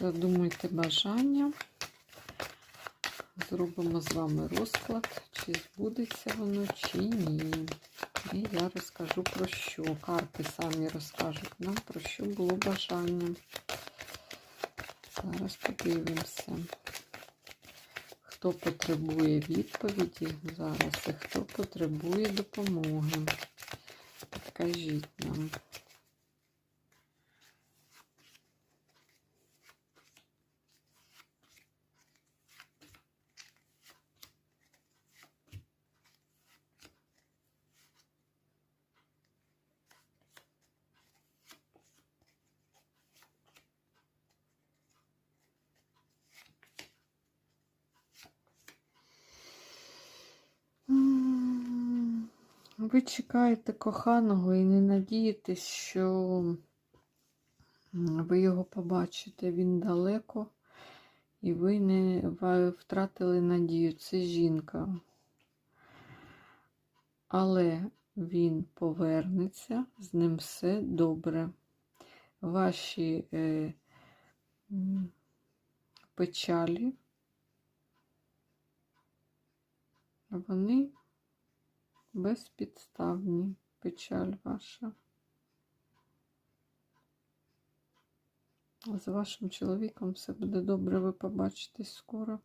Задумуйте бажання. Зробимо з вами розклад, чи збудеться воно, чи ні. І я розкажу про що. Карти самі розкажуть нам, про що було бажання. Зараз подивимося, хто потребує відповіді зараз і хто потребує допомоги. Підкажіть нам. М, Ви чекаєте коханого і не надієтесь, що ви його побачите. Він далеко, і ви не втратили надію. Це жінка. Але він повернеться, з ним все добре. Ваші е, печалі, вони безпідставні. Печаль ваша. З вашим чоловіком все буде добре, ви побачитесь скоро.